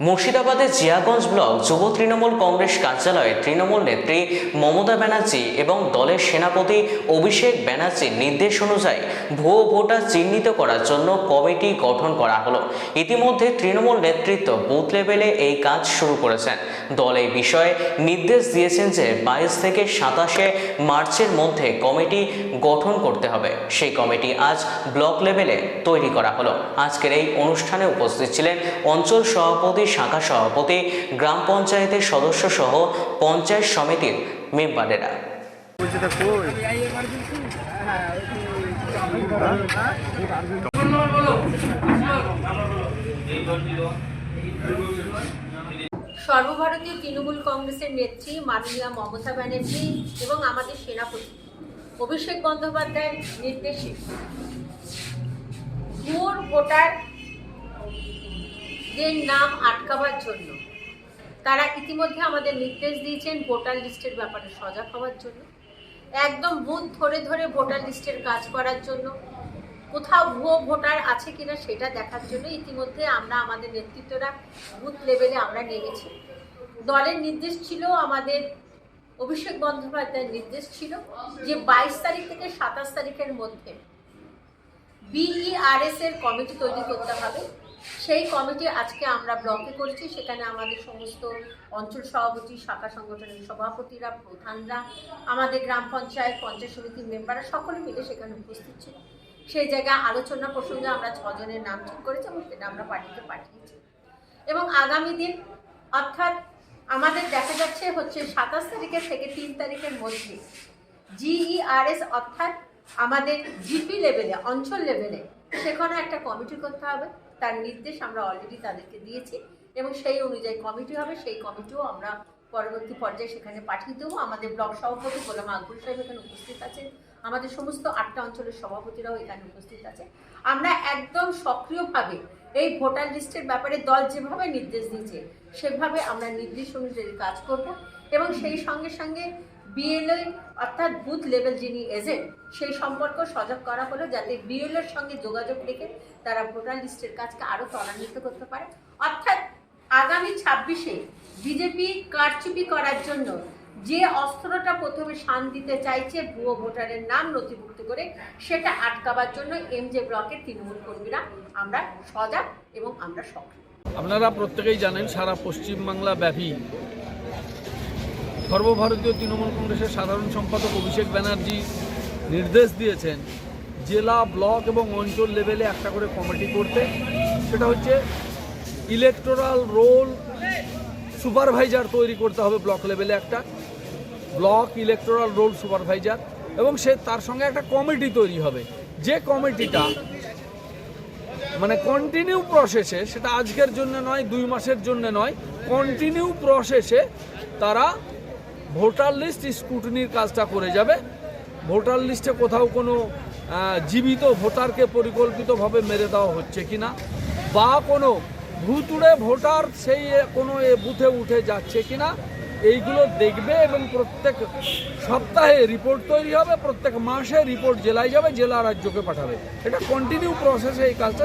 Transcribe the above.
মুর্শিদাবাদের জিয়াগঞ্জ ব্লক যুব তৃণমূল কংগ্রেস কার্যালয়ে তৃণমূল নেত্রী মমতা ব্যানার্জি এবং দলের সেনাপতি অভিষেক ব্যানার্জির নির্দেশ অনুযায়ী ভুয়ো ভোটার চিহ্নিত করার জন্য কমিটি গঠন করা হলো। ইতিমধ্যে তৃণমূল নেতৃত্ব বুথ লেভেলে এই কাজ শুরু করেছেন। দল এই বিষয়ে নির্দেশ দিয়েছেন যে বাইশ থেকে সাতাশে মার্চের মধ্যে কমিটি গঠন করতে হবে। সেই কমিটি আজ ব্লক লেভেলে তৈরি করা হলো। আজকের এই অনুষ্ঠানে উপস্থিত ছিলেন অঞ্চল সভাপতি শাখা সভাপতি, গ্রাম পঞ্চায়েতের সদস্য সহ পঞ্চায়েত সমিতির মেম্বারেরা। সর্বভারতীয় তৃণমূল কংগ্রেসের নেত্রী মাননীয়া মমতা ব্যানার্জি এবং আমাদের সেনাপতি অভিষেক বন্দ্যোপাধ্যায়ের নির্দেশে ভুয়োর ভোটার দের নাম আটকাবার জন্য। তারা ইতিমধ্যে আমাদের নির্দেশ দিয়েছেন ভোটার লিস্টের ব্যাপারে সজাগ হওয়ার জন্য। একদম বুথ ধরে ধরে ভোটার লিস্টের কাজ করার জন্য। কোথাও ভুয়ো ভোটার আছে কিনা সেটা দেখার জন্য ইতিমধ্যে আমরা আমাদের নেতৃত্বরা বুথ লেভেলে আমরা নেমেছি। দলের নির্দেশ ছিল আমাদের, অভিষেক বন্দ্যোপাধ্যায়ের নির্দেশ ছিল যে বাইশ তারিখ থেকে সাতাশ তারিখের মধ্যে বিইআরএস এর কমিটি তৈরি করতে হবে। সেই কমিটি আজকে আমরা ব্লকে করেছি, সেখানে আমাদের সমস্ত অঞ্চল সভাপতি, শাখা সংগঠনের সভাপতিরা, প্রধানরা, আমাদের গ্রাম পঞ্চায়েত পঞ্চায়েত সমিতির মেম্বাররা সকলে মিলে সেখানে উপস্থিত ছিল। সেই জায়গায় আলোচনা প্রসঙ্গে আমরা ছজনের নাম ঠিক করেছি এবং সেটা আমরা পার্টিতে পাঠিয়েছি। এবং আগামী দিন, অর্থাৎ আমাদের দেখা যাচ্ছে হচ্ছে সাতাশ তারিখের থেকে তিন তারিখের মধ্যে জিইআরএস অর্থাৎ আমাদের জিপি লেভেলে অঞ্চল লেভেলে সেখানে একটা কমিটি করতে হবে। তার নির্দেশ আমরা অলরেডি তাদেরকে দিয়েছি এবং সেই অনুযায়ী কমিটি হবে। সেই কমিটিও আমরা পরবর্তী পর্যায়ে সেখানে পাঠিয়ে দেবো। আমাদের ব্লক সভাপতি গোলাম আকবর সাহেব এখানে উপস্থিত আছেন। আমাদের সমস্ত আটটা অঞ্চলের সভাপতিরাও এখানে উপস্থিত আছে আমরা একদম সক্রিয়ভাবে এই ভোটার লিস্টের ব্যাপারে দল যেভাবে নির্দেশ দিয়েছে, সেভাবে আমরা নির্দেশ অনুযায়ী কাজ করব এবং সেই সঙ্গে সঙ্গে বিএলও অর্থাৎ বুথ লেভেল যিনি এজেন্ট সেই সম্পর্ক সজাগ করা হলো যাতে বিএলও এর সঙ্গে যোগাযোগ রেখে তারা ভোটার লিস্টের কাজকে আরও ত্বরান্বিত করতে পারে। অর্থাৎ আগামী ছাব্বিশে বিজেপি কারচুপি করার জন্য যে অস্ত্রটা প্রথমে শান দিতে চাইছে ভুয়ো ভোটারের নাম নথিভুক্ত করে সেটা আটকাবার জন্য এম এমজে ব্লকের তৃণমূল কর্মীরা আমরা সজাগ এবং আমরা সক্রিয়। আপনারা প্রত্যেকেই জানেন সারা পশ্চিমবাংলা ব্যাপী সর্বভারতীয় তৃণমূল কংগ্রেসের সাধারণ সম্পাদক অভিষেক ব্যানার্জি নির্দেশ দিয়েছেন জেলা, ব্লক এবং অঞ্চল লেভেলে একটা করে কমিটি করতে। সেটা হচ্ছে ইলেকটোরাল রোল সুপারভাইজার তৈরি করতে হবে ব্লক লেভেলে একটা। ব্লক ইলেকটোরাল রোল সুপারভাইজার এবং সে তার সঙ্গে একটা কমিটি তৈরি হবে। যে কমিটিটা মানে কন্টিনিউ প্রসেসে সেটা আজকের জন্য নয়, দুই মাসের জন্য নয় কন্টিনিউ প্রসেসে তারা ভোটার লিস্ট স্কুটনির কাজটা করে যাবে। ভোটার লিস্টে কোথাও কোনো জীবিত ভোটারকে পরিকল্পিতভাবে মেরে দেওয়া হচ্ছে কি না বা কোনো ভুতুড়ে ভোটার সেই কোনো এ বুথে উঠে যাচ্ছে কিনা এইগুলো দেখবে এবং প্রত্যেক সপ্তাহে রিপোর্ট তৈরি হবে, প্রত্যেক মাসে রিপোর্ট জেলায় যাবে, জেলা রাজ্যকে পাঠাবে। এটা কন্টিনিউ প্রসেসে এই কাজটা